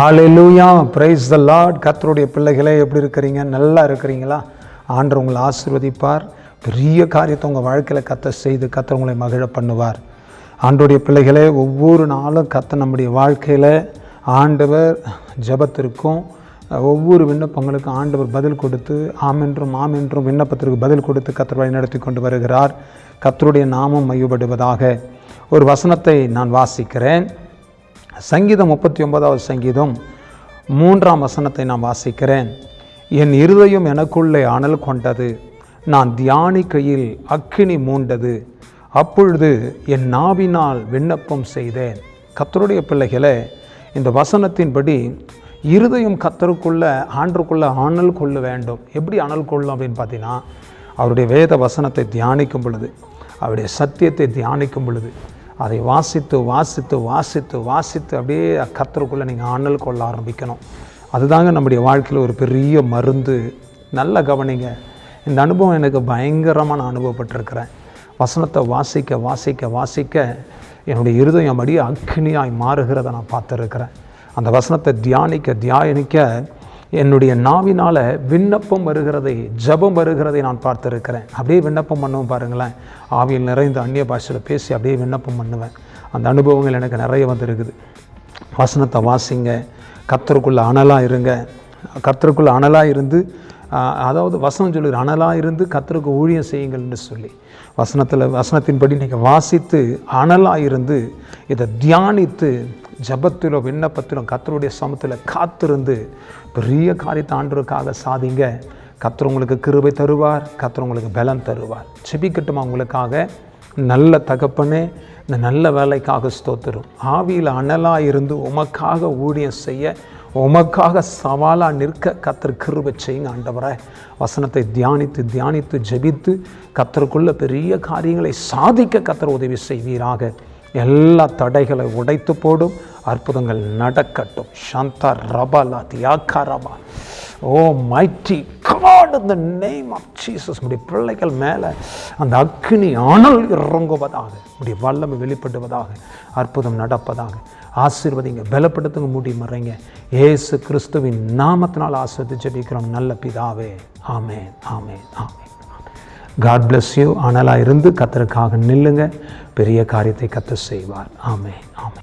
Hallelujah praise the Lord கத்தருடைய பிள்ளைகளே எப்படி இருக்கிறீங்க? நல்லா இருக்கிறீங்களா? ஆண்டவர் உங்களை ஆசிர்வதிப்பார். பெரிய காரியத்தை உங்கள் வாழ்க்கையில் கத்த செய்து கர்த்தர் உங்களை மகிழ பண்ணுவார். ஆண்டோடைய பிள்ளைகளே ஒவ்வொரு நாளும் கத்த நம்முடைய வாழ்க்கையில் ஆண்டவர் ஜெபத்திற்கும் ஒவ்வொரு விண்ணப்பங்களுக்கும் ஆண்டவர் பதில் கொடுத்து ஆமென்றும் ஆமென்றும் விண்ணப்பத்திற்கு பதில் கொடுத்து கத்தர் வழி நடத்தி கொண்டு வருகிறார். கத்தருடைய நாமம் மையப்படுவதாக ஒரு வசனத்தை நான் வாசிக்கிறேன். சங்கீதம் முப்பத்தி ஒன்பதாவது சங்கீதம் மூன்றாம் வசனத்தை நான் வாசிக்கிறேன். என் இருதயம் எனக்குள்ளே அனல் கொண்டது நான் தியானிக்கையில் அக்கினி மூண்டது அப்பொழுது என் நாவினால் விண்ணப்பம் செய்தேன். கத்தருடைய பிள்ளைகளே இந்த வசனத்தின்படி இருதயம் கத்தருக்குள்ளே ஆண்டுக்குள்ளே அனல் கொள்ள வேண்டும். எப்படி அனல் கொள்ளும் அப்படின்னு பார்த்தீங்கன்னா அவருடைய வேத வசனத்தை தியானிக்கும் பொழுது அவருடைய சத்தியத்தை தியானிக்கும் பொழுது. அதை வாசித்து வாசித்து வாசித்து வாசித்து அப்படியே கத்தருக்குள்ளே நீங்கள் ஆனல் கொள்ள ஆரம்பிக்கணும். அதுதாங்க நம்முடைய வாழ்க்கையில் ஒரு பெரிய மருந்து. நல்ல கவனிங்க. இந்த அனுபவம் எனக்கு பயங்கரமாக நான் அனுபவப்பட்டிருக்கிறேன். வசனத்தை வாசிக்க வாசிக்க வாசிக்க என்னுடைய இருதயம் அப்படியே அக்னியாய் மாறுகிறத நான் பார்த்துருக்கிறேன். அந்த வசனத்தை தியானிக்க தியானிக்க என்னுடைய நாவினால் விண்ணப்பம் வருகிறதை ஜெபம் வருகிறதை நான் பார்த்துருக்கிறேன். அப்படியே விண்ணப்பம் பண்ணுவோம் பாருங்களேன். ஆவியில் நிறைந்த அந்நிய பாஷையில் பேசி அப்படியே விண்ணப்பம் பண்ணுவேன். அந்த அனுபவங்கள் எனக்கு நிறைய வந்திருக்குது. வசனத்தை வாசிங்க. கத்தருக்குள்ள அனலாக இருங்க. கத்தருக்குள்ள அனலாக இருந்து அதாவது வசனம் சொல்லுகிற அனலாக இருந்து கத்தருக்கு ஊழியம் செய்யுங்கள்னு சொல்லி. வசனத்தில் வசனத்தின்படி நீங்கள் வாசித்து அனலாக இருந்து இதை தியானித்து ஜபத்திலும் விண்ணப்பத்திலும் கத்தருடைய சமத்தில் காத்திருந்து பெரிய காரியத்தை ஆண்டவருக்காக சாதிங்க. கத்தர் உங்களுக்கு கிருபை தருவார் கத்தர் உங்களுக்கு பலம் தருவார். செபிக்கட்டுமா உங்களுக்காக? நல்ல தகப்பனே இந்த நல்ல வேலைக்காக ஸ்தோத்திரம். ஆவியில் அனலாக இருந்து உமக்காக ஊழியம் செய்ய உமக்காக சவாலாக நிற்க கத்தர் கிருபை செய்யுங்க ஆண்டவரை. வசனத்தை தியானித்து தியானித்து ஜெபித்து கத்தருக்குள்ள பெரிய காரியங்களை சாதிக்க கத்தர் உதவி செய்வீராக. எல்லா தடைகளை உடைத்து போடும். அற்புதங்கள் நடக்கட்டும். சாந்தா ரபாலா தியாக்கா ரபா. ஓ மைட்டி காட் இந்த நேம் ஆஃப் ஜீசஸ். உடைய பிள்ளைகள் மேலே அந்த அக்னி அனல் இறங்குவதாக உடைய வல்லமை வெளிப்படுவதாக அற்புதம் நடப்பதாக. ஆசீர்வதிங்க பலப்படுத்துங்க மூடி மறைங்க. ஏசு கிறிஸ்துவின் நாமத்தினால் ஆசிர்வதி ஜெபிக்கிறோம். நல்ல பிதாவே. ஆமே amen amen God bless you அனலாக இருந்து கத்தருக்காக நில்லுங்க. பெரிய காரியத்தை கத்த செய்வார். ஆமே ஆமே